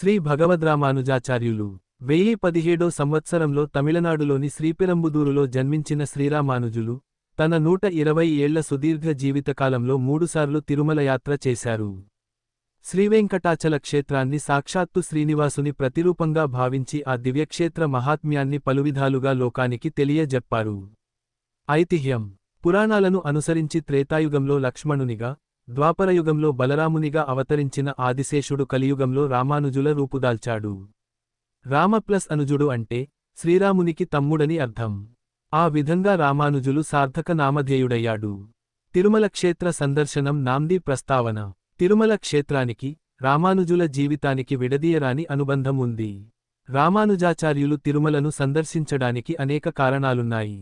శ్రీ భగవద్రామానుజాచార్యులు. వెయ్యి పదిహేడో సంవత్సరంలో తమిళనాడులోని శ్రీపెరంబుదూరులో జన్మించిన శ్రీరామానుజులు తన నూట ఇరవై ఏళ్ళ సుదీర్ఘ జీవితకాలంలో మూడుసార్లు తిరుమల యాత్ర చేశారు. శ్రీవేంకటాచల క్షేత్రాన్ని సాక్షాత్తు శ్రీనివాసుని ప్రతిరూపంగా భావించి ఆ దివ్యక్షేత్ర మహాత్మ్యాన్ని పలువిధాలుగా లోకానికి తెలియజెప్పారు. ఐతిహ్యం. పురాణాలను అనుసరించి త్రేతాయుగంలో లక్ష్మణునిగా ద్వాపరయుగంలో బలరామునిగా అవతరించిన ఆదిశేషుడు కలియుగంలో రామానుజుల రూపుదాల్చాడు. రామ ప్లస్ అనుజుడు అంటే శ్రీరామునికి తమ్ముడని అర్థం. ఆ విధంగా రామానుజులు సార్థక నామధేయుడయ్యాడు తిరుమల క్షేత్ర సందర్శనం నాంది ప్రస్తావన. తిరుమల క్షేత్రానికి రామానుజుల జీవితానికి విడదీయరాని అనుబంధం ఉంది. రామానుజాచార్యులు తిరుమలను సందర్శించడానికి అనేక కారణాలున్నాయి.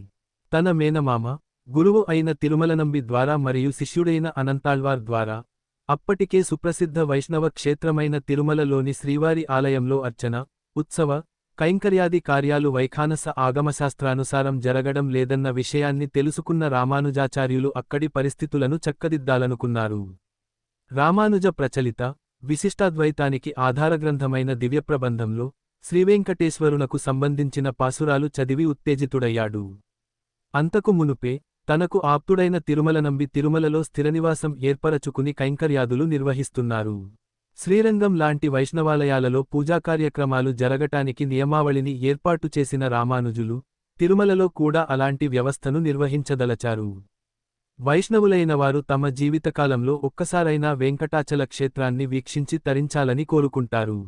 తన మేనమామ గురువు అయిన తిరుమలనంబి ద్వారా మరియు శిష్యుడైన అనంతాళ్వార్ ద్వారా అప్పటికే సుప్రసిద్ధ వైష్ణవ క్షేత్రమైన తిరుమలలోని శ్రీవారి ఆలయంలో అర్చన ఉత్సవ కైంకర్యాది కార్యాలు వైఖానస ఆగమశాస్త్రానుసారం జరగడం లేదన్న విషయాన్ని తెలుసుకున్న రామానుజాచార్యులు అక్కడి పరిస్థితులను చక్కదిద్దాలనుకున్నారు. రామానుజ ప్రచలిత విశిష్టాద్వైతానికి ఆధారగ్రంథమైన దివ్యప్రబంధంలో శ్రీవేంకటేశ్వరునకు సంబంధించిన పాసురాలు చదివి ఉత్తేజితుడయ్యాడు. అంతకు మునుపే తనకు ఆప్తుడైన తిరుమలనంబి తిరుమలలో స్థిరనివాసం ఏర్పరచుకుని కైంకర్యాదులు నిర్వహిస్తున్నారు. శ్రీరంగం లాంటి వైష్ణవాలయాలలో పూజా కార్యక్రమాలు జరగటానికి నియమావళిని ఏర్పాటు చేసిన రామానుజులు తిరుమలలో కూడా అలాంటి వ్యవస్థను నిర్వహించదలచారు. వైష్ణవులైన వారు తమ జీవితకాలంలో ఒక్కసారైనా వెంకటాచల క్షేత్రాన్ని వీక్షించి తరించాలని కోరుకుంటారు.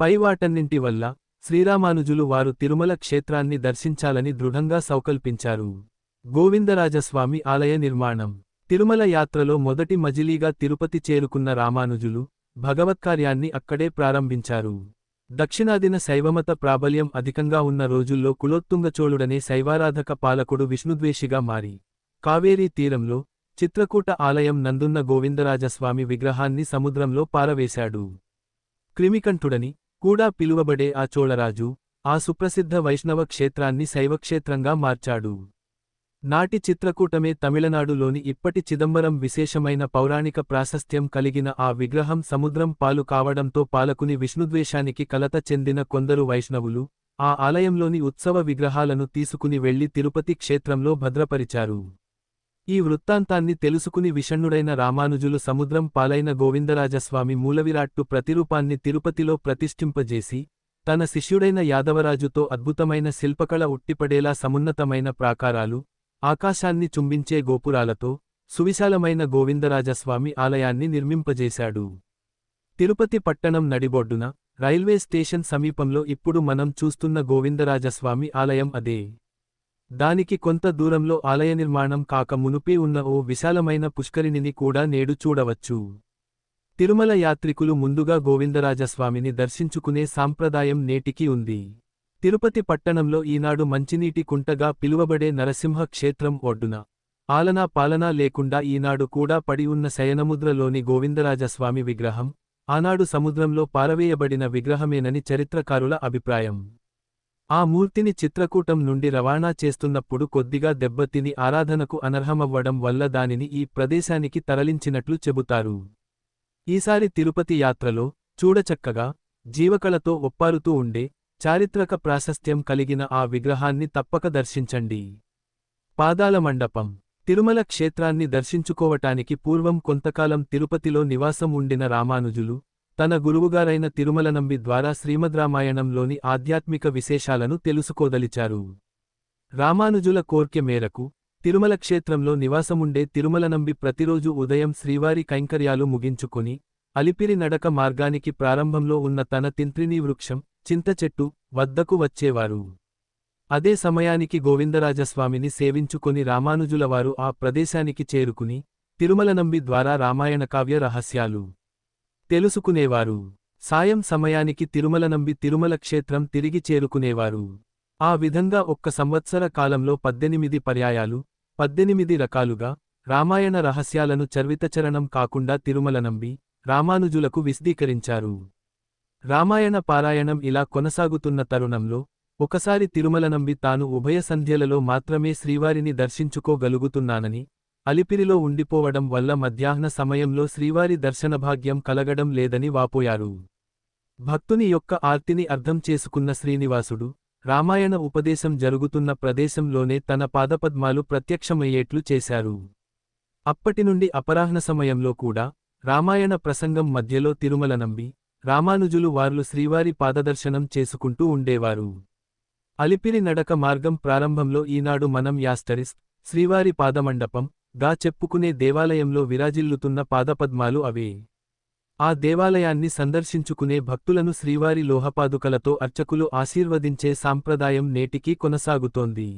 పై వాటన్నింటి వల్ల శ్రీరామానుజులు వారు తిరుమల క్షేత్రాన్ని దర్శించాలని దృఢంగా సౌకల్పించారు. గోవిందరాజస్వామి ఆలయ నిర్మాణం. తిరుమల యాత్రలో మొదటి మజిలీగా తిరుపతి చేరుకున్న రామానుజులు భగవత్కార్యాన్ని అక్కడే ప్రారంభించారు. దక్షిణాదిన శైవమత ప్రాబల్యం అధికంగా ఉన్న రోజుల్లో కులోత్తుంగచోళుడనే శైవారాధక పాలకుడు విష్ణుద్వేషిగా మారి. కావేరీ తీరంలో చిత్రకూట ఆలయం నందున్న గోవిందరాజస్వామి విగ్రహాన్ని సముద్రంలో పారవేశాడు. క్రిమికంఠుడని కూడా పిలువబడే ఆ చోళరాజు ఆ సుప్రసిద్ధ వైష్ణవ క్షేత్రాన్ని శైవక్షేత్రంగా మార్చాడు. నాటి చిత్రకూటమే తమిళనాడులోని ఇప్పటి చిదంబరం విశేషమైన పౌరాణిక ప్రాశస్త్యం కలిగిన ఆ విగ్రహం సముద్రం పాలు కావడంతో పాలకుని విష్ణుద్వేషానికి కలత చెందిన కొందరు వైష్ణవులు ఆ ఆలయంలోని ఉత్సవ విగ్రహాలను తీసుకుని వెళ్ళి తిరుపతి క్షేత్రంలో భద్రపరిచారు. ఈ వృత్తాంతాన్ని తెలుసుకుని విషణ్ణుడైన రామానుజులు సముద్రం పాలైన గోవిందరాజస్వామి మూలవిరాట్టు ప్రతిరూపాన్ని తిరుపతిలో ప్రతిష్ఠింపజేసి తన శిష్యుడైన యాదవరాజుతో అద్భుతమైన శిల్పకళ ఉట్టిపడేలా సమున్నతమైన ప్రాకారాలు ఆకాశాన్ని చుంబించే గోపురాలతో సువిశాలమైన గోవిందరాజస్వామి ఆలయాన్ని నిర్మింపజేశాడు. తిరుపతి పట్టణం నడిబొడ్డున రైల్వే స్టేషన్ సమీపంలో ఇప్పుడు మనం చూస్తున్న గోవిందరాజస్వామి ఆలయం అదే. దానికి కొంత దూరంలో ఆలయ నిర్మాణం కాక మునుపే ఉన్న ఓ విశాలమైన పుష్కరిణిని కూడా నేడు చూడవచ్చు. తిరుమల యాత్రికులు ముందుగా గోవిందరాజస్వామిని దర్శించుకునే సాంప్రదాయం నేటికి ఉంది. తిరుపతి పట్టణంలో ఈనాడు మంచినీటి కుంటగా పిలువబడే నరసింహ క్షేత్రం ఒడ్డున. ఆలనా పాలనా లేకుండా ఈనాడు కూడా పడి ఉన్న శయనముద్రలోని గోవిందరాజస్వామి విగ్రహం ఆనాడు సముద్రంలో పారవేయబడిన విగ్రహమేనని చరిత్రకారుల అభిప్రాయం. ఆ మూర్తిని చిత్రకూటం నుండి రవాణా చేస్తున్నప్పుడు కొద్దిగా దెబ్బతిని ఆరాధనకు అనర్హమవ్వడం వల్ల దానిని ఈ ప్రదేశానికి తరలించినట్లు చెబుతారు. ఈసారి తిరుపతి యాత్రలో చూడచక్కగా జీవకళతో ఒప్పారుతూ ఉండే చారిత్రక ప్రాశస్త్యం కలిగిన ఆ విగ్రహాన్ని తప్పక దర్శించండి. పాదాల మండపం. తిరుమల క్షేత్రాన్ని దర్శించుకోవటానికి పూర్వం కొంతకాలం తిరుపతిలో నివాసం ఉండిన రామానుజులు తన గురువుగారైన తిరుమలనంబి ద్వారా శ్రీమద్రామాయణంలోని ఆధ్యాత్మిక విశేషాలను తెలుసుకోదలిచారు. రామానుజుల కోర్కె మేరకు తిరుమల క్షేత్రంలో నివాసముండే తిరుమలనంబి ప్రతిరోజు ఉదయం శ్రీవారి కైంకర్యాలు ముగించుకుని అలిపిరి నడక మార్గానికి ప్రారంభంలో ఉన్న తన తింత్రిణీ వృక్షం చింతచెట్టు వద్దకు వచ్చేవారు. అదే సమయానికి గోవిందరాజస్వామిని సేవించుకొని రామానుజులవారు ఆ ప్రదేశానికి చేరుకుని తిరుమలనంబి ద్వారా రామాయణ కావ్య రహస్యాలు తెలుసుకునేవారు. సాయం సమయానికి తిరుమలనంబి తిరుమల క్షేత్రం తిరిగి చేరుకునేవారు. ఆ విధంగా ఒక్క సంవత్సర కాలంలో పద్దెనిమిది పర్యాయాలు పద్దెనిమిది రకాలుగా రామాయణ రహస్యాలను చర్వితచరణం కాకుండా తిరుమలనంబి రామానుజులకు విశదీకరించారు. రామాయణ పారాయణం ఇలా కొనసాగుతున్న తరుణంలో ఒకసారి తిరుమలనంబి తాను ఉభయ సంధ్యలలో మాత్రమే శ్రీవారిని దర్శించుకోగలుగుతున్నానని అలిపిరిలో ఉండిపోవడం వల్ల మధ్యాహ్న సమయంలో శ్రీవారి దర్శనభాగ్యం కలగడం లేదని వాపోయారు. భక్తుని యొక్క ఆర్తిని అర్థం చేసుకున్న శ్రీనివాసుడు రామాయణ ఉపదేశం జరుగుతున్న ప్రదేశంలోనే తన పాదపద్మాలు ప్రత్యక్షమయ్యేట్లు చేశారు. అప్పటినుండి అపరాహ్న సమయంలో కూడా రామాయణ ప్రసంగం మధ్యలో తిరుమల నంబి రామానుజులు వార్లు శ్రీవారి పాదదర్శనం చేసుకుంటూ ఉండేవారు. అలిపిరి నడక మార్గం ప్రారంభంలో ఈనాడు మనం యాస్టరిస్ శ్రీవారి పాదమండపం గా చెప్పుకునే దేవాలయంలో విరాజిల్లుతున్న పాదపద్మాలు అవే. ఆ దేవాలయాన్ని సందర్శించుకునే భక్తులను శ్రీవారి లోహపాదుకలతో అర్చకులు ఆశీర్వదించే సాంప్రదాయం నేటికీ కొనసాగుతోంది.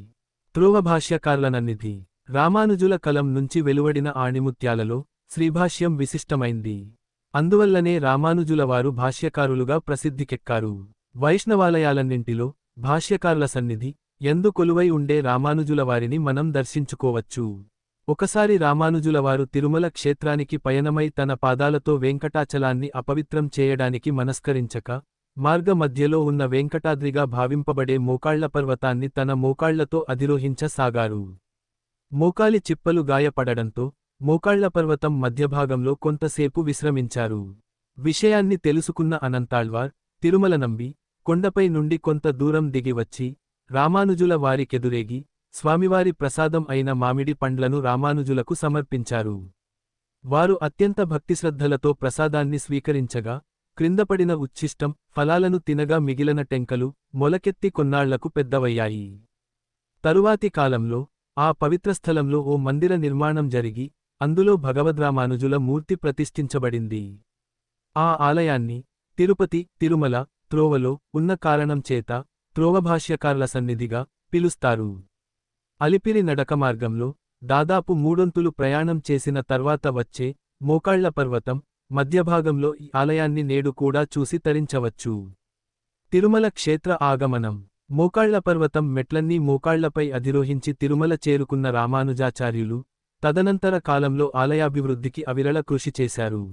ధ్రువభాష్యకార్లనన్నిధి రామానుజుల కలం నుంచి వెలువడిన ఆణిముత్యాలలో శ్రీభాష్యం విశిష్టమైంది. అందువల్లనే రామానుజుల వారు భాష్యకారులుగా ప్రసిద్ధికెక్కారు. వైష్ణవాలయాలన్నింటిలో భాష్యకారుల సన్నిధి ఎందు కొలువై ఉండే రామానుజుల వారిని మనం దర్శించుకోవచ్చు. ఒకసారి రామానుజులవారు తిరుమల క్షేత్రానికి పయనమై తన పాదాలతో వెంకటాచలాన్ని అపవిత్రం చేయడానికి మనస్కరించక మార్గ మధ్యలో ఉన్న వెంకటాద్రిగా భావింపబడే మోకాళ్ళ పర్వతాన్ని తన మోకాళ్ళతో అధిరోహించసాగారు. మోకాలి చిప్పలు గాయపడడంతో మోకాళ్ళపర్వతం మధ్యభాగంలో కొంతసేపు విశ్రమించారు. విషయాన్ని తెలుసుకున్న అనంతాళ్వార్ తిరుమల నంబి కొండపై నుండి కొంత దూరం దిగివచ్చి రామానుజుల వారికెదురేగి స్వామివారి ప్రసాదం అయిన మామిడి పండ్లను రామానుజులకు సమర్పించారు. వారు అత్యంత భక్తిశ్రద్ధలతో ప్రసాదాన్ని స్వీకరించగా క్రిందపడిన ఉచ్ఛిష్టం ఫలాలను తినగా మిగిలిన టెంకలు మొలకెత్తి కొన్నాళ్ళకు పెద్దవయ్యాయి. తరువాతి కాలంలో ఆ పవిత్రస్థలంలో ఓ మందిర నిర్మాణం జరిగి అందులో భగవద్రామానుజుల మూర్తి ప్రతిష్ఠించబడింది. ఆ ఆలయాన్ని తిరుపతి తిరుమల త్రోవలో ఉన్న కారణం చేత త్రోవభాష్యకారుల సన్నిధిగా పిలుస్తారు. అలిపిరి నడక మార్గంలో దాదాపు మూడొంతులు ప్రయాణం చేసిన తర్వాత వచ్చే మోకాళ్ళ పర్వతం మధ్యభాగంలో ఈ ఆలయాన్ని నేడు కూడా చూసి తరించవచ్చు. తిరుమల క్షేత్ర ఆగమనం. మోకాళ్ళ పర్వతం మెట్లన్నీ మోకాళ్ళపై అధిరోహించి తిరుమల చేరుకున్న రామానుజాచార్యులు తదనంతర కాలంలో ఆలయాభివృద్ధికి అవిరళ కృషి చేశారు.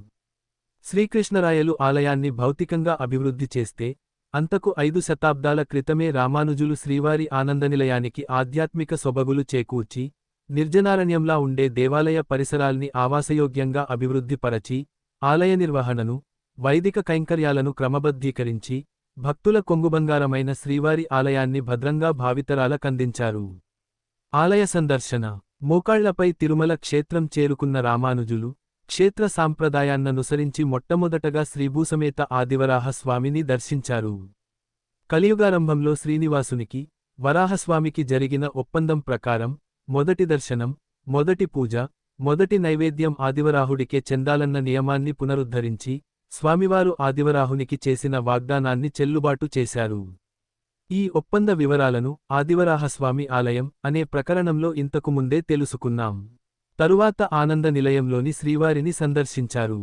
శ్రీకృష్ణరాయలు ఆలయాన్ని భౌతికంగా అభివృద్ధి చేస్తే అంతకు ఐదు శతాబ్దాల క్రితమే రామానుజులు శ్రీవారి ఆనందనిలయానికి ఆధ్యాత్మిక సొబగులు చేకూర్చి నిర్జనారణ్యంలా ఉండే దేవాలయ పరిసరాల్ని ఆవాసయోగ్యంగా అభివృద్ధిపరచి ఆలయ నిర్వహణను వైదిక కైంకర్యాలను క్రమబద్ధీకరించి భక్తుల కొంగుబంగారమైన శ్రీవారి ఆలయాన్ని భద్రంగా భావితరాలకందించారు. ఆలయ సందర్శన మోకాళ్ళపై తిరుమల క్షేత్రం చేరుకున్న రామానుజులు క్షేత్ర సాంప్రదాయాన్ననుసరించి మొట్టమొదటగా శ్రీభూసమేత ఆదివరాహ స్వామిని దర్శించారు. కలియుగారంభంలో శ్రీనివాసునికి వరాహస్వామికి జరిగిన ఒప్పందం ప్రకారం మొదటి దర్శనం మొదటి పూజ మొదటి నైవేద్యం ఆదివరాహుడికే చెందాలన్న నియమాన్ని పునరుద్ధరించి స్వామివారు ఆదివరాహునికి చేసిన వాగ్దానాన్ని చెల్లుబాటు చేశారు. ఈ ఒప్పంద వివరాలను ఆదివరాహస్వామి ఆలయం అనే ప్రకరణంలో ఇంతకు ముందే తెలుసుకున్నాం. తరువాత ఆనంద నిలయంలోని శ్రీవారిని సందర్శించారు.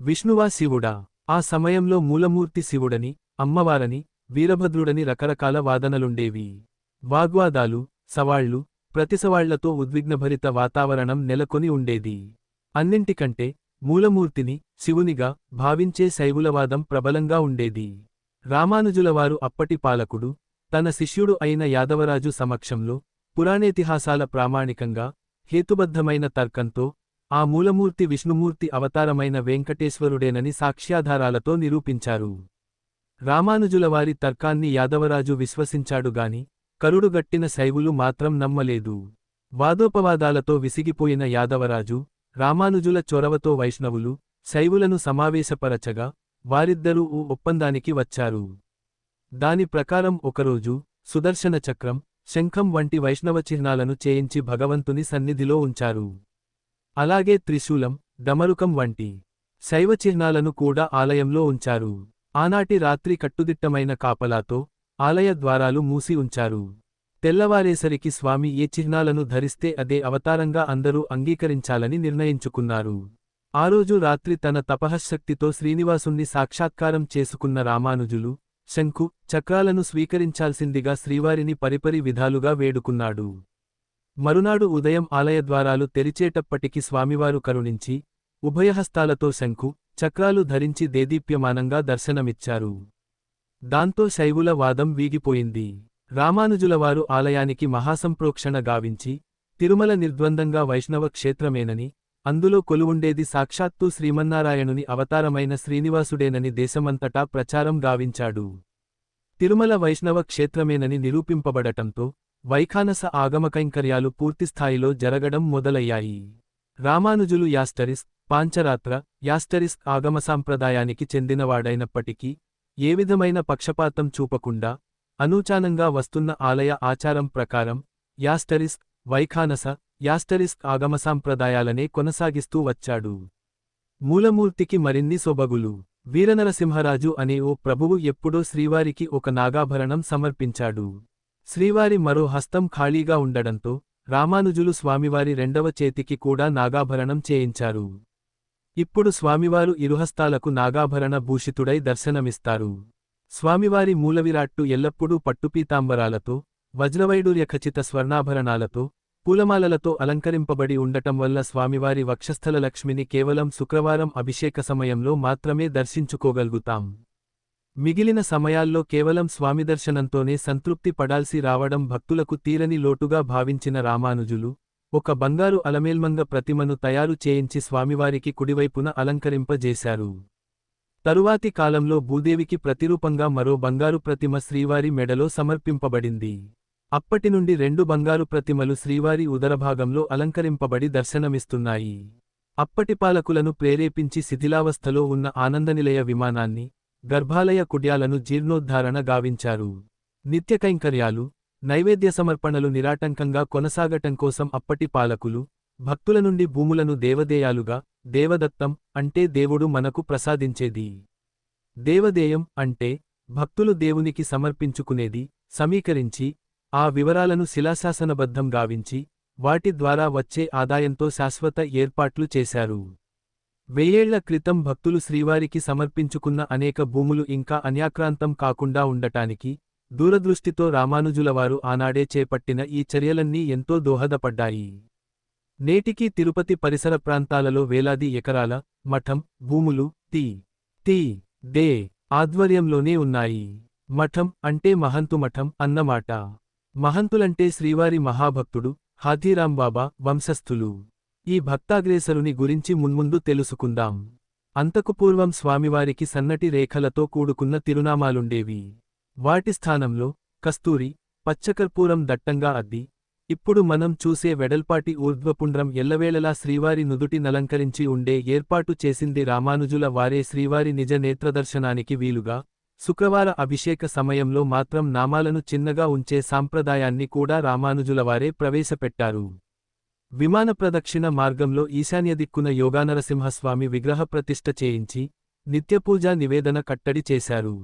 విష్ణువా శివుడా ఆ సమయంలో మూలమూర్తి శివుడని అమ్మవారని వీరభద్రుడని రకరకాల వాదనలుండేవి. వాగ్వాదాలు సవాళ్ళు ప్రతిసవాళ్ళతో ఉద్విగ్నభరిత వాతావరణం నెలకొని ఉండేది. అన్నింటికంటే మూలమూర్తిని శివునిగా భావించే శైవులవాదం ప్రబలంగా ఉండేది. రామానుజులవారు అప్పటి పాలకుడు తన శిష్యుడు అయిన యాదవరాజు సమక్షంలో పురాణేతిహాసాల ప్రామాణికంగా హేతుబద్ధమైన తర్కంతో ఆ మూలమూర్తి విష్ణుమూర్తి అవతారమైన వెంకటేశ్వరుడేనని సాక్ష్యాధారాలతో నిరూపించారు. రామానుజులవారి తర్కాన్ని యాదవరాజు విశ్వసించాడుగాని కరుడుగట్టిన శైవులు మాత్రం నమ్మలేదు. వాదోపవాదాలతో విసిగిపోయిన యాదవరాజు రామానుజుల చొరవతో వైష్ణవులు శైవులను సమావేశపరచగా వారిద్దరూ ఓ ఒప్పందానికి వచ్చారు. దాని ప్రకారం ఒకరోజు సుదర్శన చక్రం శంఖం వంటి వైష్ణవ చిహ్నాలను చేయించి భగవంతుని సన్నిధిలో ఉంచారు. అలాగే త్రిశూలం డమరుకం వంటి శైవ చిహ్నాలను కూడా ఆలయంలో ఉంచారు. ఆనాటి రాత్రి కట్టుదిట్టమైన కాపలాతో ఆలయ ద్వారాలు మూసి ఉంచారు. తెల్లవారేసరికి స్వామి ఏ చిహ్నాలను ధరిస్తే అదే అవతారంగా అందరూ అంగీకరించాలని నిర్ణయించుకున్నారు. ఆ రోజు రాత్రి తన తపహశక్తితో శ్రీనివాసుణ్ణి సాక్షాత్కారం చేసుకున్న రామానుజులు శంఖు చక్రాలను స్వీకరించాల్సిందిగా శ్రీవారిని పరిపరి విధాలుగా వేడుకున్నాడు. మరునాడు ఉదయం ఆలయద్వారాలు తెరిచేటప్పటికి స్వామివారు కరుణించి ఉభయహస్తాలతో శంఖు చక్రాలు ధరించి దేదీప్యమానంగా దర్శనమిచ్చారు. దాంతో శైవుల వాదం వీగిపోయింది. రామానుజులవారు ఆలయానికి మహాసంప్రోక్షణ గావించి తిరుమల నిర్ద్వందంగా వైష్ణవ క్షేత్రమేనని అందులో కొలువుండేది సాక్షాత్తు శ్రీమన్నారాయణుని అవతారమైన శ్రీనివాసుడేనని దేశమంతటా ప్రచారం గావించాడు. తిరుమల వైష్ణవ క్షేత్రమేనని నిరూపింపబడటంతో వైఖానస ఆగమకైంకర్యాలు పూర్తిస్థాయిలో జరగడం మొదలయ్యాయి. రామానుజులు యాస్టరిస్ పాంచరాత్ర యాస్టరిస్ ఆగమ సాంప్రదాయానికి చెందినవాడైనప్పటికీ ఏ విధమైన పక్షపాతం చూపకుండా అనూచానంగా వస్తున్న ఆలయ ఆచారం ప్రకారం యాస్టరిస్ వైఖానస యాస్టరిస్క్ ఆగమ సాంప్రదాయాలనే కొనసాగిస్తూ వచ్చాడు. మూలమూర్తికి మరిన్ని సొబగులు వీరనరసింహరాజు అనే ఓ ప్రభువు ఎప్పుడో శ్రీవారికి ఒక నాగాభరణం సమర్పించాడు. శ్రీవారి మరో హస్తం ఖాళీగా ఉండడంతో రామానుజులు స్వామివారి రెండవ చేతికి కూడా నాగాభరణం చేయించారు. ఇప్పుడు స్వామివారు ఇరుహస్తాలకు నాగాభరణ భూషితుడై దర్శనమిస్తారు. స్వామివారి మూలవిరాట్టు ఎల్లప్పుడూ పట్టుపీతాంబరాలతో వజ్రవైడూర్య ఖచిత స్వర్ణాభరణాలతో పూలమాలలతో అలంకరింపబడి ఉండటం వల్ల స్వామివారి వక్షస్థల లక్ష్మిని కేవలం శుక్రవారం అభిషేక సమయంలో మాత్రమే దర్శించుకోగలుగుతాం. మిగిలిన సమయాల్లో కేవలం స్వామి దర్శనంతోనే సంతృప్తి పడాల్సి రావడం భక్తులకు తీరని లోటుగా భావించిన రామానుజులు ఒక బంగారు అలమేల్మంగ ప్రతిమను తయారు చేయించి స్వామివారికి కుడివైపున అలంకరింపజేశారు. తరువాతి కాలంలో భూదేవికి ప్రతిరూపంగా మరో బంగారు ప్రతిమ శ్రీవారి మెడలో సమర్పింపబడింది. అప్పటి నుండి రెండు బంగారు ప్రతిమలు శ్రీవారి ఉదరభాగంలో అలంకరింపబడి దర్శనమిస్తున్నాయి. అప్పటి పాలకులను ప్రేరేపించి శిథిలావస్థలో ఉన్న ఆనందనిలయ విమానాన్ని గర్భాలయ కుడ్యాలను జీర్ణోద్ధారణ గావించారు. నిత్యకైంకర్యాలు నైవేద్య సమర్పణలు నిరాటంకంగా కొనసాగటం కోసం అప్పటి పాలకులు భక్తుల నుండి భూములను దేవదేయాలుగా దేవదత్తం అంటే దేవుడు మనకు ప్రసాదించేది. దేవదేయం అంటే భక్తులు దేవునికి సమర్పించుకునేది సమీకరించి ఆ వివరాలను శిలాశాసనబద్ధం గావించి వాటి ద్వారా వచ్చే ఆదాయంతో శాశ్వత ఏర్పాట్లు చేశారు. వెయ్యేళ్ళ క్రితం భక్తులు శ్రీవారికి సమర్పించుకున్న అనేక భూములు ఇంకా అన్యాక్రాంతం కాకుండా ఉండటానికి దూరదృష్టితో రామానుజులవారు ఆనాడే చేపట్టిన ఈ చర్యలన్నీ ఎంతో దోహదపడ్డాయి. నేటికీ తిరుపతి పరిసర ప్రాంతాలలో వేలాది ఎకరాల మఠం భూములు తి తి దే ఆధ్వర్యంలోనే ఉన్నాయి. మఠం అంటే మహంతు మఠం అన్నమాట. మహంతులంటే శ్రీవారి మహాభక్తుడు హాథీరాంబాబా వంశస్థులు. ఈ భక్తాగ్రేసరుని గురించి మున్ముందు తెలుసుకుందాం. అంతకు పూర్వం స్వామివారికి సన్నటి రేఖలతో కూడుకున్న తిరునామాలుండేవి. వాటి స్థానంలో కస్తూరి పచ్చకర్పూరం దట్టంగా అద్ది. ఇప్పుడు మనం చూసే వెడల్పాటి ఊర్ధ్వపుండ్రం ఎల్లవేళలా శ్రీవారి నుదుటి నలంకరించి ఉండే ఏర్పాటు చేసింది రామానుజుల వారే శ్రీవారి నిజ నేత్రదర్శనానికి వీలుగా శుక్రవార అభిషేక సమయంలో మాత్రం నామాలను చిన్నగా ఉంచే సాంప్రదాయాన్ని కూడా రామానుజులవారే ప్రవేశపెట్టారు. విమాన ప్రదక్షిణ మార్గంలో ఈశాన్య దిక్కున యోగానరసింహస్వామి విగ్రహ ప్రతిష్ఠ చేయించి నిత్యపూజా నివేదన కట్టడి చేశారు.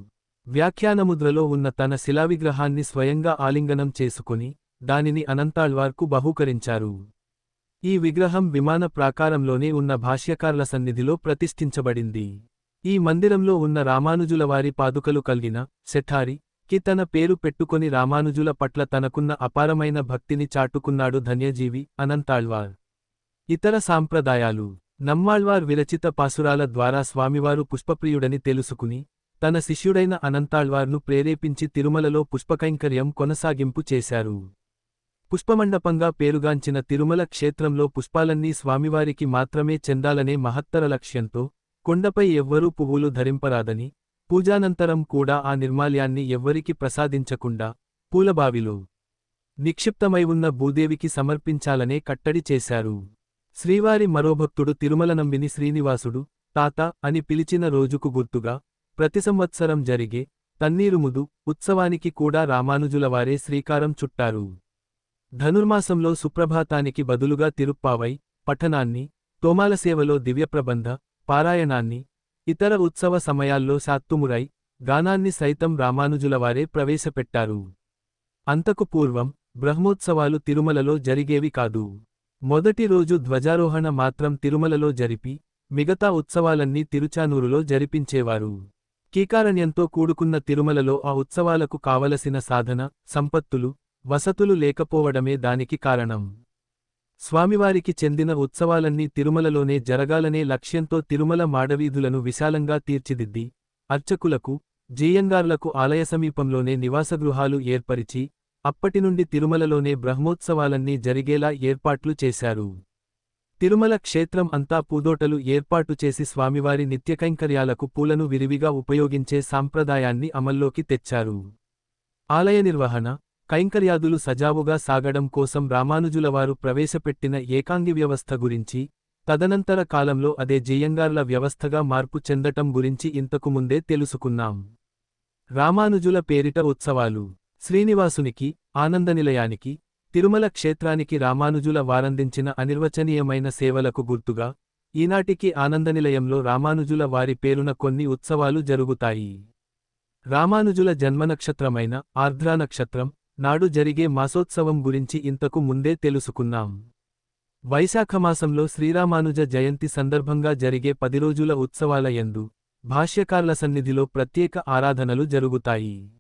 వ్యాఖ్యానముద్రలో ఉన్న తన శిలావిగ్రహాన్ని స్వయంగా ఆలింగనం చేసుకుని దానిని అనంతాళ్వార్కు బహూకరించారు. ఈ విగ్రహం విమాన ప్రాకారంలోనే ఉన్న భాష్యకార్ల సన్నిధిలో ప్రతిష్ఠించబడింది. ఈ మందిరంలో ఉన్న రామానుజులవారి పాదుకలు కలిగిన శఠారి కి తన పేరు పెట్టుకొని రామానుజుల పట్ల తనకున్న అపారమైన భక్తిని చాటుకున్నాడు ధన్యజీవి అనంతాళ్వార్. ఇతర సాంప్రదాయాలు. నమ్మాళ్వార్ విరచిత పాసురాల ద్వారా స్వామివారు పుష్పప్రియుడని తెలుసుకుని తన శిష్యుడైన అనంతాళ్వార్ను ప్రేరేపించి తిరుమలలో పుష్పకైంకర్యం కొనసాగింపు చేశారు. పుష్పమండపంగా పేరుగాంచిన తిరుమల క్షేత్రంలో పుష్పాలన్నీ స్వామివారికి మాత్రమే చెందాలనే మహత్తర లక్ష్యంతో కొండపై ఎవ్వరూ పువ్వులు ధరింపరాదని పూజానంతరం కూడా ఆ నిర్మాల్యాన్ని ఎవ్వరికి ప్రసాదించకుండా పూలబావిలో నిక్షిప్తమై ఉన్న భూదేవికి సమర్పించాలనే కట్టడి చేశారు. శ్రీవారి మరోభక్తుడు తిరుమలనంబిని శ్రీనివాసుడు తాత అని పిలిచిన రోజుకు గుర్తుగా ప్రతి సంవత్సరం జరిగే తన్నీరుముదు ఉత్సవానికి కూడా రామానుజులవారే శ్రీకారం చుట్టారు. ధనుర్మాసంలో సుప్రభాతానికి బదులుగా తిరుప్పావై పఠనాన్ని తోమాలసేవలో దివ్యప్రబంధ పారాయణాన్ని ఇతర ఉత్సవ సమయాల్లో సాత్తుమురై గానాన్ని సైతం రామానుజులవారే ప్రవేశపెట్టారు. అంతకు పూర్వం బ్రహ్మోత్సవాలు తిరుమలలో జరిగేవి కాదు. మొదటి రోజు ధ్వజారోహణ మాత్రం తిరుమలలో జరిపి మిగతా ఉత్సవాలన్నీ తిరుచానూరులో జరిపించేవారు. కీకారణ్యంతో కూడుకున్న తిరుమలలో ఆ ఉత్సవాలకు కావలసిన సాధన సంపత్తులు వసతులు లేకపోవడమే దానికి కారణం. స్వామివారికి చెందిన ఉత్సవాలన్నీ తిరుమలలోనే జరగాలనే లక్ష్యంతో తిరుమల మాడవీధులను విశాలంగా తీర్చిదిద్ది అర్చకులకు జీయంగార్లకు ఆలయ సమీపంలోనే నివాసగృహాలు ఏర్పరిచి అప్పటినుండి తిరుమలలోనే బ్రహ్మోత్సవాలన్నీ జరిగేలా ఏర్పాట్లు చేశారు. తిరుమల క్షేత్రం అంతా పూదోటలు ఏర్పాటు చేసి స్వామివారి నిత్యకైంకర్యాలకు పూలను విరివిగా ఉపయోగించే సాంప్రదాయాన్ని అమల్లోకి తెచ్చారు. ఆలయ నిర్వహణ కైంకర్యాదులు సజావుగా సాగడం కోసం రామానుజులవారు ప్రవేశపెట్టిన ఏకాంగి వ్యవస్థ గురించి తదనంతర కాలంలో అదే జయంగార్ల వ్యవస్థగా మార్పు చెందటం గురించి ఇంతకు ముందే తెలుసుకున్నాం. రామానుజుల పేరిట ఉత్సవాలు శ్రీనివాసునికి ఆనందనిలయానికి తిరుమల క్షేత్రానికి రామానుజుల వారందించిన అనిర్వచనీయమైన సేవలకు గుర్తుగా ఈనాటికి ఆనందనిలయంలో రామానుజుల వారి పేరున కొన్ని ఉత్సవాలు జరుగుతాయి. రామానుజుల జన్మనక్షత్రమైన ఆర్ద్రా నక్షత్రం నాడు జరిగే మాసోత్సవం గురించి ఇంతకు ముందే తెలుసుకున్నాం. వైశాఖమాసంలో శ్రీరామానుజ జయంతి సందర్భంగా జరిగే పది రోజుల ఉత్సవాల యందు భాష్యకార్ల సన్నిధిలో ప్రత్యేక ఆరాధనలు జరుగుతాయి.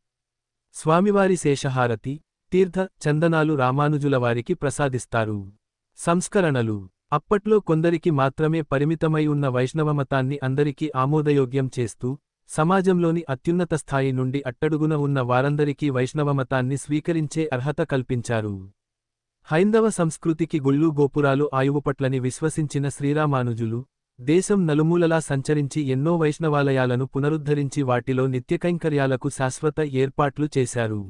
స్వామివారి శేషహారతి తీర్థ చందనాలు రామానుజుల వారికి ప్రసాదిస్తారు. సంస్కరణలు. అప్పట్లో కొందరికి మాత్రమే పరిమితమై ఉన్న వైష్ణవమతాన్ని అందరికీ ఆమోదయోగ్యం చేస్తూ సమాజంలోని అత్యున్నత స్థాయి నుండి అట్టడుగున ఉన్న వారందరికీ వైష్ణవమతాన్ని స్వీకరించే అర్హత కల్పించారు. హైందవ సంస్కృతికి గుళ్ళు గోపురాలు ఆయువుపట్లని విశ్వసించిన శ్రీరామానుజులు దేశం నలుమూలలా సంచరించి ఎన్నో వైష్ణవాలయాలను పునరుద్ధరించి వాటిలో నిత్యకైంకర్యాలకు శాశ్వత ఏర్పాట్లు చేశారు.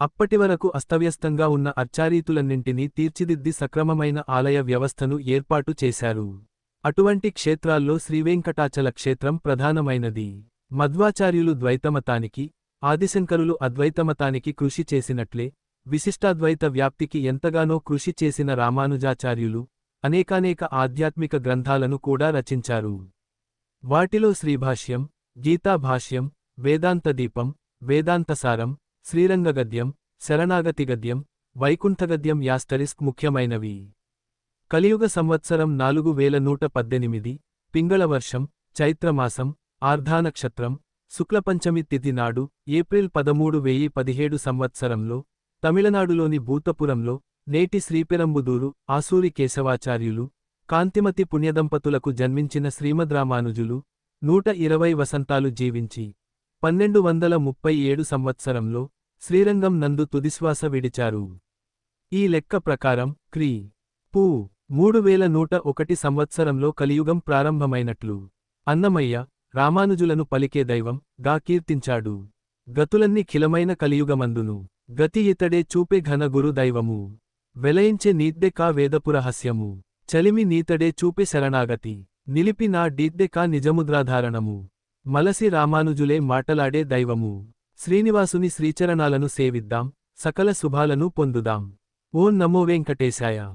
అప్పటివరకు అస్తవ్యస్తంగా ఉన్న అర్చారీతులన్నింటినీ తీర్చిదిద్ది సక్రమమైన ఆలయ వ్యవస్థను ఏర్పాటు చేశారు. అటువంటి క్షేత్రాల్లో శ్రీవేంకటాచల క్షేత్రం ప్రధానమైనది. మధ్వాచార్యులు ద్వైతమతానికి ఆదిశంకరులు అద్వైతమతానికి కృషి చేసినట్లే విశిష్టాద్వైత వ్యాప్తికి ఎంతగానో కృషి చేసిన రామానుజాచార్యులు అనేకానేక ఆధ్యాత్మిక గ్రంథాలను కూడా రచించారు. వాటిలో శ్రీభాష్యం గీతాభాష్యం వేదాంతదీపం వేదాంతసారం శ్రీరంగగద్యం శరణాగతిగద్యం వైకుంఠగద్యం యాస్తరిస్క్ ముఖ్యమైనవి. కలియుగ సంవత్సరం నాలుగు వేల నూట పద్దెనిమిది పింగళవర్షం చైత్రమాసం ఆర్ధానక్షత్రం శుక్లపంచమి తిథి నాడు ఏప్రిల్ పదమూడు వెయ్యి పదిహేడు సంవత్సరంలో తమిళనాడులోని భూతపురంలో నేటి శ్రీపెరంబుదూరు ఆసూరి కేశవాచార్యులు కాంతిమతి పుణ్యదంపతులకు జన్మించిన శ్రీమద్రామానుజులు నూట ఇరవై వసంతాలు జీవించి పన్నెండు వందల ముప్పై ఏడు సంవత్సరంలో శ్రీరంగం నందు తుదిశ్వాస విడిచారు. ఈ లెక్క ప్రకారం క్రీ. పూ. మూడు వేల నూట ఒకటి సంవత్సరంలో కలియుగం ప్రారంభమైనట్లు. అన్నమయ్య రామానుజులను పలికే దైవం గా కీర్తించాడు. గతులన్నీ ఖిలమైన కలియుగమందును. గతి ఇతడే చూపే ఘన గురు దైవము. వెలయించే నీద్దె కా వేదపురహస్యము. చలిమి నీతడే చూపే శరణాగతి. నిలిపి నా డీద్దె కా నిజముద్రాధారణము. మలసి రామానుజులే మాటలాడే దైవము. శ్రీనివాసుని శ్రీచరణాలను సేవిద్దాం. సకల శుభాలను పొందుదాం. ఓం నమో వెంకటేశాయ.